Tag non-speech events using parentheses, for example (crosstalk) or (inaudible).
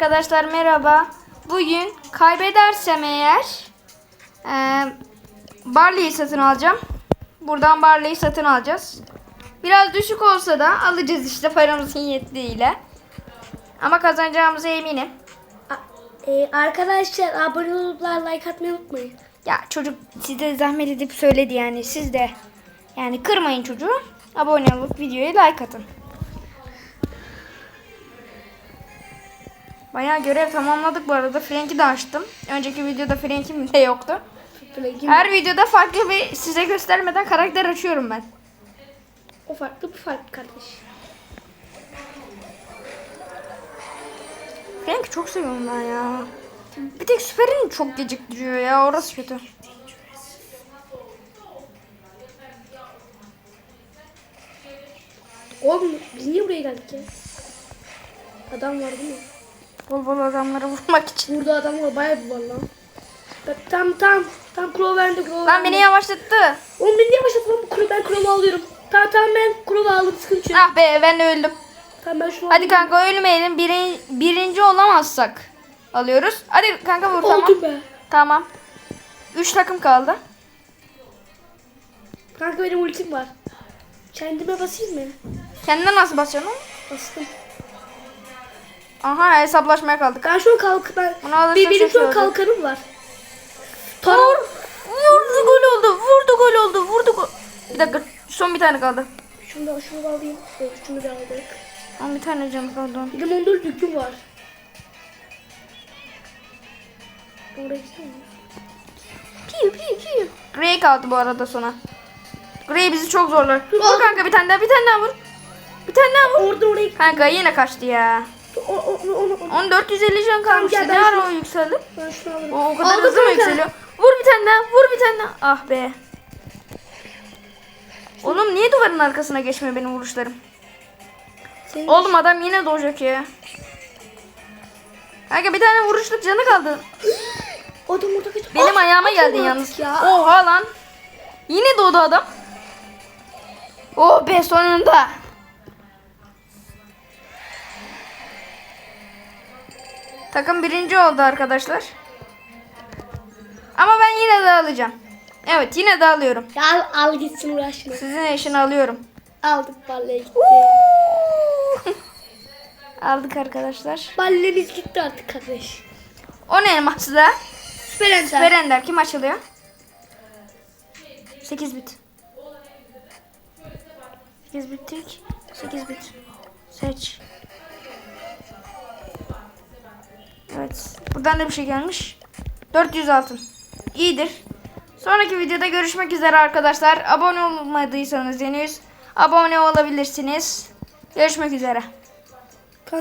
Arkadaşlar merhaba. Bugün kaybedersem eğer eee Barley'i satın alacağım. Buradan Barley'i satın alacağız. Biraz düşük olsa da alacağız işte paramızın yettiğiyle. Ama kazanacağımıza eminim. A- e, arkadaşlar abone olup like atmayı unutmayın. Ya çocuk size zahmet edip söyledi yani siz de yani kırmayın çocuğu. Abone olup videoya like atın. Bayağı görev tamamladık bu arada. Frank'i de açtım. Önceki videoda Frank'im de yoktu. Her videoda farklı bir size göstermeden karakter açıyorum ben. O farklı bu farklı kardeş. Frank'i çok seviyorum ben ya. Bir tek Süper'ini çok geciktiriyor ya. Orası kötü. Oğlum biz niye buraya geldik ya? Adam var değil mi? Bol bol adamları (laughs) vurmak için. Burada adam var bayağı bir var lan. Bak, Tam tam tam kuro bende kuro Lan beni yavaşlattı. Oğlum beni niye başlattın lan bu kuro ben kuro alıyorum. Tamam tamam ben kuro aldım sıkıntı yok. Ah be ben öldüm. Tamam ben şunu Hadi alayım. kanka ölmeyelim. Birin, birinci olamazsak alıyoruz. Hadi kanka vur tamam. Oldum be. Tamam. Üç takım kaldı. Kanka benim ultim var. Kendime basayım mı? Kendine nasıl oğlum? Bastım. Aha hesaplaşmaya kaldık. Ben şu an kalk ben. Bunu Bir, benim şu an kalkanım var. Vur. Vurdu gol oldu. Vurdu gol oldu. Vurdu gol. Bir dakika. Son bir tane kaldı. Şunu da şunu da alayım. Evet, şunu da aldık. Son bir tane canı kaldı. Bir de 14 yüküm var. Oraya gitsene. Piu piu piu. Gray kaldı bu arada sona. Gray bizi çok zorlar. Vur kanka bir tane daha. Bir tane daha vur. Bir tane daha vur. Orada oraya. Kanka yine kaçtı ya. O, o, o, onu, onu. Onun 450 can kalmıştı. Ne ara o yükseldi? O, o kadar Aldım hızlı mı yükseliyor? Vur bir tane daha. Vur bir tane daha. Ah be. Oğlum niye duvarın arkasına geçmiyor benim vuruşlarım? Senin Oğlum adam yine doğacak ya. Kanka bir tane vuruşluk canı kaldı. (gasps) Adam orada kaç. Benim Ah, ayağıma atma geldin yalnız. Ya. Oha lan. Yine doğdu adam. Oh be sonunda. Takım birinci oldu arkadaşlar. Ama ben yine de alacağım. Evet yine de alıyorum. Ya al, al gitsin uğraşma. Sizin eşini alıyorum. Aldık balleye gitti. Aldık arkadaşlar. Ballemiz gitti artık kardeş. 10 elması da. Süper enter. Süper Ender kim açılıyor? 8 bit. 8 bittik. 8 bit. Seç. Evet. Buradan da bir şey gelmiş. 400 altın. İyidir. Sonraki videoda görüşmek üzere arkadaşlar. Abone olmadıysanız henüz abone olabilirsiniz. Görüşmek üzere.